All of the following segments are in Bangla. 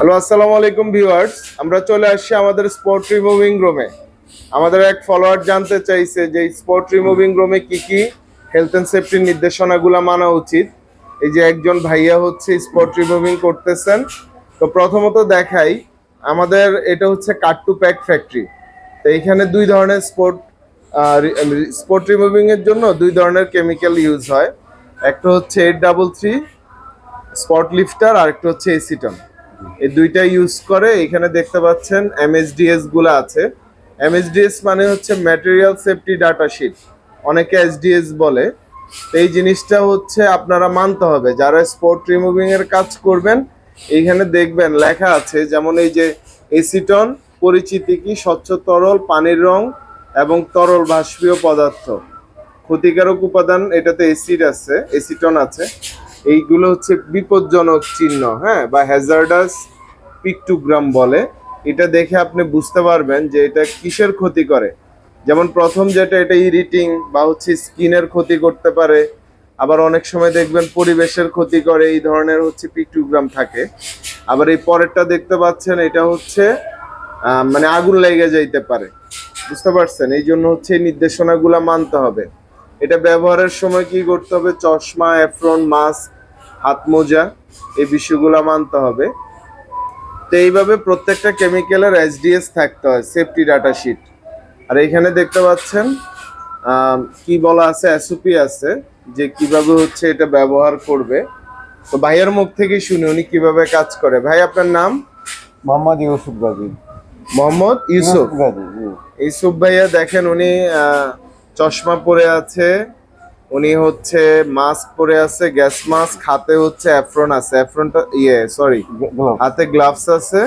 হ্যালো, আসসালামু আলাইকুম ভিউয়ার্স। আমরা চলে আসছি আমাদের স্পট রিমুভিং রুমে আমাদের এক ফলোয়ার জানতে চাইছে যে স্পট রিমুভিং রুমে কি কি হেলথ এন্ড সেফটির নির্দেশনাগুলো মানা উচিত। এই যে একজন ভাইয়া হচ্ছে স্পট রিমুভিং করতেছেন। তো প্রথমত দেখাই, আমাদের এটা হচ্ছে কাট টু প্যাক ফ্যাক্টরি তো এখানে দুই ধরনের স্পোর্ট স্পোর্ট রিমুভিং এর জন্য দুই ধরনের কেমিক্যাল ইউজ হয়। একটা হচ্ছে eight double three spot lifter আর একটা হচ্ছে এসিটন এই দুইটা ইউজ করে এখানে দেখতে পাচ্ছেন এমএসডিএসগুলো আছে। এমএসডিএস মানে হচ্ছে ম্যাটেরিয়াল সেফটি ডাটা শিট অনেকে এসডিএস বলে। এই জিনিসটা হচ্ছে আপনারা মানতে হবে। যারা স্পোর্ট রিমুভিং এর কাজ করবেন, এইখানে দেখবেন লেখা আছে যেমন এই যে এসিটন পরিচিতি কি? স্বচ্ছ তরল, পানির রং এবং তরল বাষ্পীয় পদার্থ। ক্ষতিকারক উপাদান, এটাতে এসিড আছে এসিটন আছে। এইগুলো হচ্ছে বিপজ্জনক চিহ্ন হ্যাঁ বা হ্যাজার্ডাস পিকটোগ্রাম বলে। এটা দেখে আপনি বুঝতে পারবেন যে এটা কিসের ক্ষতি করে। যেমন প্রথম যেটা, এটা ইরিটিং বা হচ্ছে স্কিনের ক্ষতি করতে পারে। আবার অনেক সময় দেখবেন পরিবেশের ক্ষতি করে, এই ধরনের হচ্ছে পিকটোগ্রাম থাকে। আবার এই পরেরটা দেখতে পাচ্ছেন, এটা হচ্ছে মানে আগুন লেগে যাইতে পারে। বুঝতে পারছেন? এই জন্য হচ্ছে এই নির্দেশনাগুলো মানতে হবে। এটা ব্যবহারের সময় কি করতে হবে? চশমা এফ্রন মাস্ক হাত মোজা এই বিষয়গুলো মানতে হবে। তো এইভাবে প্রত্যেকটা কেমিক্যালের এসডিএস থাকতে হয় সেফটি ডাটা শিট আর এখানে দেখতে পাচ্ছেন কি বলা আছে এসওপি আছে যে কীভাবে হচ্ছে এটা ব্যবহার করবে। তো ভাইয়ের মুখ থেকে শুনি উনি কীভাবে কাজ করে। ভাই আপনার নাম? মোহাম্মদ ইউসুফ গাজী। মোহাম্মদ ইউসুফ? গাজী ইউসুফ ভাইয়া দেখেন উনি চশমা পরে আছে উনি হচ্ছে মাস্ক পরে আছে গ্যাস মাস্ক হাতে হচ্ছে অ্যাফ্রন আছে। অ্যাফ্রনটা ইয়ে সরি হাতে গ্লাভস আছে।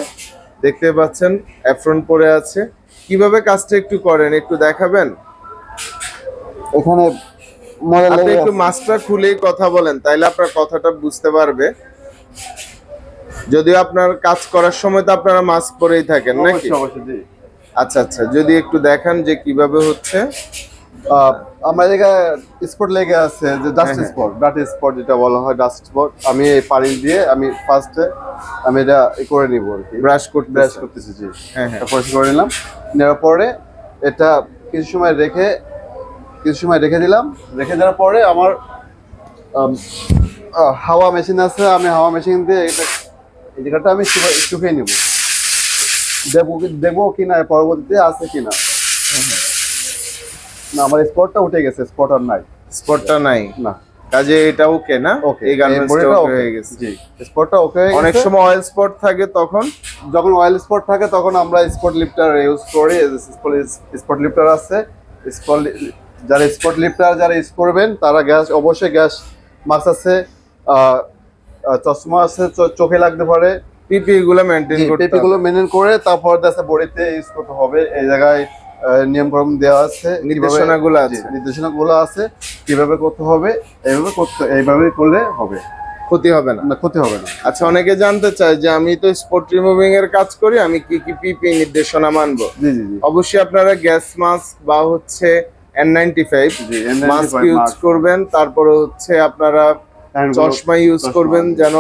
দেখতে পাচ্ছেন অ্যাফ্রন পরে আছে। কীভাবে কাজটা একটু করেন একটু দেখাবেন? এখানে আপনি একটু মাস্কটা খুলেই কথা বলেন তাইলে আপনার কথাটা বুঝতে পারবে। যদিও আপনার কাজ করার সময় তো আপনারা মাস্ক পরেই থাকেন নাকি? আচ্ছা আচ্ছা যদি একটু দেখান যে কীভাবে হচ্ছে। আহ, আমার স্পট লেগে আছে যে ডাস্ট হ্যাঁ, স্পট ডাস্ট স্পট যেটা বলা হয় ডাস্ট স্পট আমি এই পানি দিয়ে আমি ফার্স্টে আমি এটা ই করে নিব আর কি। ব্রাশ করতে ব্রাশ করতেছি জি। হ্যাঁ, হ্যাঁ। পরিষ্কার করে নিলাম। নেওয়ার পরে এটা কিছু সময় রেখে কিছু সময় রেখে দিলাম। রেখে দেওয়ার পরে আমার হাওয়া মেশিন আছে আমি হাওয়া মেশিন দিয়ে এটা এই জায়গাটা আমি শুকা- শুকিয়ে নিব। দেখব কি- দেখব কিনা পরবর্তীতে আছে কিনা। না আমার স্পটটা উঠে গেছে স্পট আর নাই। স্পটটা নাই? না। কাজে এটা ওকে না? এই গার্মেন্টসটা ওকে হয়ে গেছে। জি স্পটটা ওকে অনেক সময় অয়েল স্পট থাকে তখন? যখন অয়েল স্পট থাকে তখন আমরা স্পট লিফটার ইউজ করি। স্পট লিফটার আছে। স্পট যারা স্পট লিফটার যারা ইউজ করবেন তারা গ্যাস অবশ্যই গ্যাস মাস্ক আছে। চশমা আছে চোখে লাগতে পারে। পিপি গুলো মেনটেন করতে পেপি গুলো মেনটেন করে তারপর দেখা বডিতে ইউজ করতে হবে। এই জায়গায় নিয়ম করম দেওয়া আছে। নির্দেশনাগুলো আছে। নির্দেশনাগুলো আছে। কীভাবে করতে হবে এইভাবে করতে এইভাবে করলে হবে। ক্ষতি হবে না। ক্ষতি হবে না। আচ্ছা অনেকে জানতে চায় যে আমি তো স্পট রিমুভিং এর কাজ করি আমি কি কি পিপি নির্দেশনা মানবো? জি জি জি। অবশ্যই আপনারা গ্যাস মাস্ক বা হচ্ছে N ninety five N95 mask use করবেন। তারপরে হচ্ছে আপনারা চশমা ইউজ করবেন যেন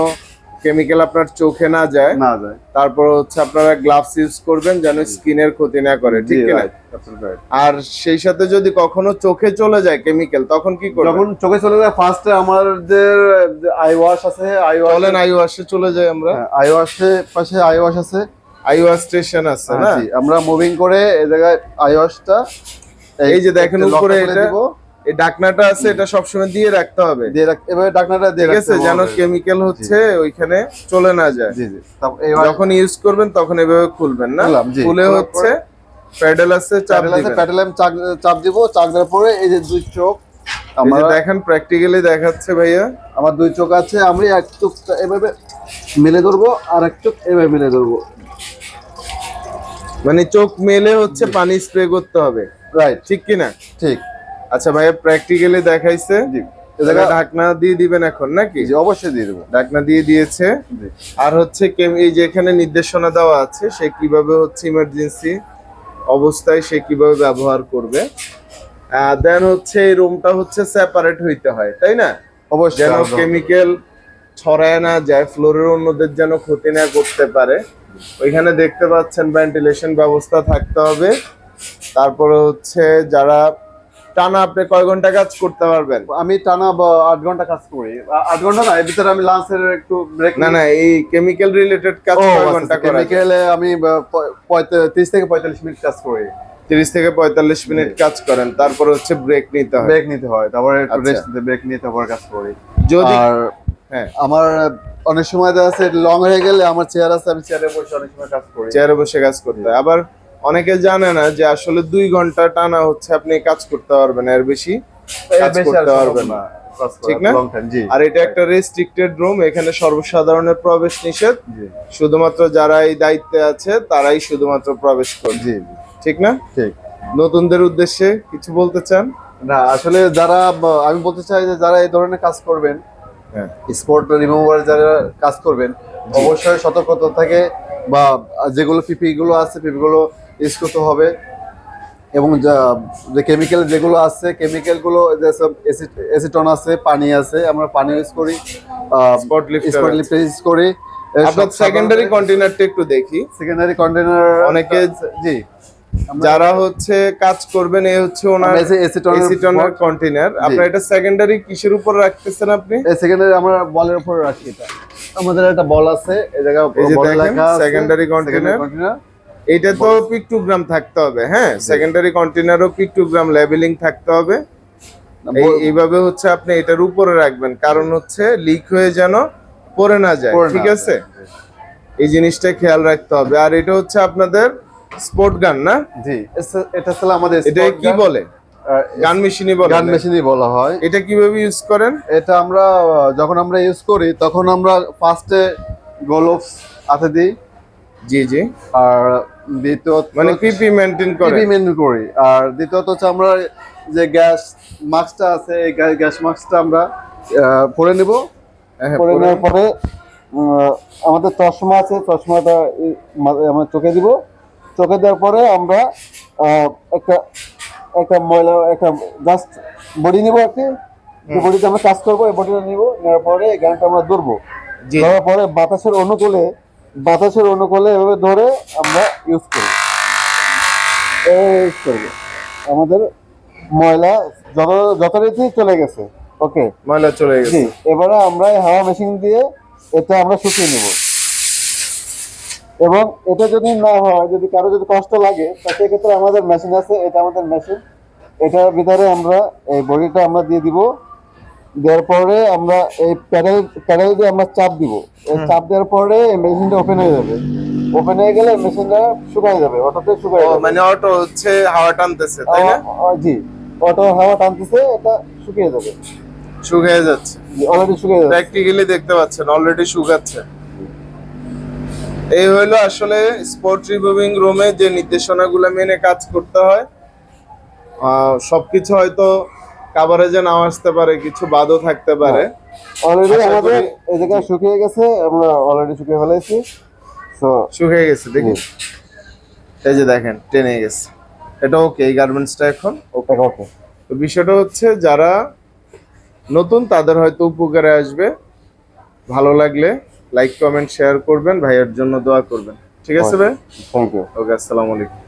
কেমিক্যাল আপনার চোখে না যায় না যায়। তারপর হচ্ছে আপনারা গ্লাভস ইউজ করবেন যেন স্কিনের ক্ষতি না করে ঠিক right. আর সেই সাথে যদি কখনো চোখে চলে যায় কেমিক্যাল তখন কি করবেন? যখন চোখে চলে যায় ফার্স্টে আমাদের আই ওয়াশ আছে আই ওয়াশ চলেন আই ওয়াশে চলে যাই আমরা। আই ওয়াশে পাশে আই ওয়াশ আছে। আই ওয়াশ স্টেশন আছে না? হ্যাঁ, জি, আমরা মুভিং করে এই জায়গায় আই ওয়াশটা এই যে দেখেন উপরে এটা। এই ডাকনাটা আছে এটা সবসময় দিয়ে রাখতে হবে। দিয়ে এভাবে ডাকনাটা দিয়ে ঠিক আছে? যেন কেমিক্যাল হচ্ছে ওইখানে চলে না যায়। জি জি। যখন ইউজ করবেন তখন এভাবে খুলবেন না। খুলে হচ্ছে প্যাডেল আছে চাপ প্যাডেল দিবেন। প্যাডেলে আমি চাপ দিব চাপ দেওয়ার পরে এই যে দুই চোখ আমার দেখেন প্র্যাকটিক্যালি দেখাচ্ছে ভাইয়া। আমার দুই চোখ আছে আমি এক চোখটা এভাবে মেলে ধরবো আর এক চোখ এভাবে মেলে ধরবো। মানে চোখ মেলে হচ্ছে পানি স্প্রে করতে হবে। রাইট ঠিক কি না ঠিক। আচ্ছা ভাইয়া প্র্যাকটিক্যালি দেখাইছে। জি। ঢাকনা দিয়ে দিবেন এখন নাকি? অবশ্যই দিয়ে দেবো। ঢাকনা দিয়ে দিয়েছে। আর হচ্ছে এই যে এখানে নির্দেশনা দেওয়া আছে সে কীভাবে হচ্ছে ইমার্জেন্সি অবস্থায় সে কীভাবে ব্যবহার করবে। দেন হচ্ছে এই রুমটা হচ্ছে সেপারেট হইতে হয় তাই না? অবশ্যই যেন কেমিক্যাল ছড়ায় না যায় ফ্লোরের অন্যদের যেন ক্ষতি না করতে পারে। ওইখানে দেখতে পাচ্ছেন ভেন্টিলেশন ব্যবস্থা থাকতে হবে। তারপরে হচ্ছে যারা টানা আপনি কয় ঘণ্টা কাজ করতে পারবেন? আমি টানা আট ঘণ্টা কাজ করি। আট ঘণ্টা না এর ভিতরে আমি লাঞ্চের একটু ব্রেক না না এই কেমিক্যাল রিলেটেড কাজ কয় ঘণ্টা করা কেমিক্যালে আমি তিরিশ থেকে পঁয়তাল্লিশ মিনিট কাজ করি। তিরিশ থেকে পঁয়তাল্লিশ মিনিট কাজ করেন তারপর হচ্ছে ব্রেক নিতে হয়। ব্রেক নিতে হয় তারপরে একটু আচ্ছা। রেস্ট নিতে ব্রেক নিয়ে তারপর কাজ করি। যদি আর হ্যাঁ। আমার অনেক সময় দেখা যাচ্ছে লং হয়ে গেলে আমার চেয়ার আছে আমি চেয়ারে বসে অনেক সময় কাজ করি। চেয়ারে বসে কাজ করতে আবার অনেকে জানে না যে আসলে দুই ঘণ্টা টানা হচ্ছে আপনি কাজ করতে পারবেন এর বেশি কাজ করতে পারবেন না, ঠিক না? আর এটা একটা রেস্ট্রিক্টেড রুম এখানে সর্বসাধারণের প্রবেশ নিষেধ। শুধুমাত্র যারা এই দায়িত্বে আছে তারাই শুধুমাত্র প্রবেশ করবে। ঠিক না? ঠিক। নতুনদের উদ্দেশ্যে কিছু বলতে চান? না আসলে যারা আমি বলতে চাই যে যারা এই ধরনের কাজ করবেন হ্যাঁ। স্পোর্ট রিমুভার যারা কাজ করবেন অবশ্যই সতর্কতা থাকে বা যেগুলো পিপি গুলো আছে পিপি গুলো ইউজ করতে হবে। এবং যা- যে কেমিক্যাল যেগুলো আছে কেমিক্যালগুলো যেসব এসিটন আছে পানি আছে আমরা পানি ইউজ করি স্পট লিফট ইউজ করি। আপনার সেকেন্ডারি কন্টেনারটা একটু দেখি। সেকেন্ডারি কন্টেনার অনেকে- জি। যারা হচ্ছে কাজ করবেন এই হচ্ছে ওনার এসিটনের কন্টেনার আপনার এটা সেকেন্ডারি কিসের উপর রাখতেছেন আপনি? সেকেন্ডারি আমরা বলের উপর রাখি এটা। আমাদের একটা বল আছে এই যে বল লেখা container। container। এটা তো পিকটোগ্রাম থাকতে হবে হ্যাঁ? সেকেন্ডারি কন্টেনারও পিকটোগ্রাম লেবেলিং থাকতে হবে। এইভাবে হচ্ছে আপনি এটার উপরে রাখবেন কারণ হচ্ছে লিক হয়ে যেন পড়ে না যায় ঠিক আছে? এই জিনিসটা খেয়াল রাখতে হবে আর এটা হচ্ছে আপনাদের স্পোর্ট গান না? জি এটা ছিল আমাদের এটা কি বলে? গান মেশিনই বলে গান? মেশিনই বলা হয়। এটা কীভাবে ইউজ করেন? এটা আমরা যখন আমরা ইউজ করি তখন আমরা ফার্স্টে গ্লোভস হাতে দিই। জি জি। আর দ্বিতীয়ত মানে পিপি মেনটেন করে। পিপিমেন্ট করি। আর দ্বিতীয়ত হচ্ছে আমরা যে গ্যাস মাস্কটা আছে এই গ্যাস মাস্কটা আমরা পরে নেব। হ্যাঁ, পরে পরে- নেওয়ার পরে আমাদের চশমা আছে চশমাটা আমার চোখে দিব। চোখে দেওয়ার পরে আমরা একটা একটা ময়লা একটা জাস্ট বডি নিব একটি বডিতে আমরা কাজ করব এই বডিটা নিব। নেওয়ার পরে এই গানটা আমরা ধরবো। ধরার পরে বাতাসের অনুকূলে বাতাসের অনুকূলে এভাবে ধরে আমরা ইউজ করি। ইউজ করব। আমাদের ময়লা যত যথারীতি চলে গেছে। ওকে ময়লা চলে গেছে। এবারে আমরা হাওয়া মেশিন দিয়ে এটা আমরা শুকিয়ে নেব। এবং এটা যদি না হয় যদি কারও যদি কষ্ট লাগে তা সেক্ষেত্রে আমাদের মেশিন আছে এটা আমাদের মেশিন এটার ভিতরে আমরা এই বডিটা আমরা দিয়ে দিব। দেওয়ার পরে আমরা এই প্যাডেল প্যাডেল দিয়ে আমরা চাপ দিব। এই চাপ দেওয়ার পরে মেশিনটা ওপেন হয়ে যাবে। ওপেন হয়ে গেলে মেশিনটা শুকায় যাবে অটোতে শুকায় যাবে। মানে অটো হচ্ছে হাওয়া টানতেছে তাই না? জি অটো হাওয়া টানতেছে এটা শুকিয়ে যাবে। শুকিয়ে যাচ্ছে। অলরেডি শুকিয়ে যাবে প্র্যাকটিক্যালি দেখতে পাচ্ছেন অলরেডি শুকাচ্ছে। এই হলো আসলে স্পোর্ট রিমুভিং রুমে যে নির্দেশনাগুলো মেনে কাজ করতে হয়। সবকিছু হয়তো কাভারেজে নাও আসতে পারে কিছু বাদও থাকতে পারে। অলরেডি আশা আমাদের এই জায়গায় শুকিয়ে গেছে আমরা অলরেডি শুকিয়ে ফেলেছি। তো শুকিয়ে গেছে দেখি। এই যে দেখেন টেনে গেছে। এটা ওকে এই গার্মেন্টসটা এখন ওকে ওকে তো বিষয়টা হচ্ছে যারা নতুন তাদের হয়তো উপকারে আসবে। ভালো লাগলে লাইক কমেন্ট শেয়ার করবেন ভাইয়ের জন্য দোয়া করবেন। ঠিক আছে ভাই? থ্যাংক ইউ ওকে আসসালামু আলাইকুম।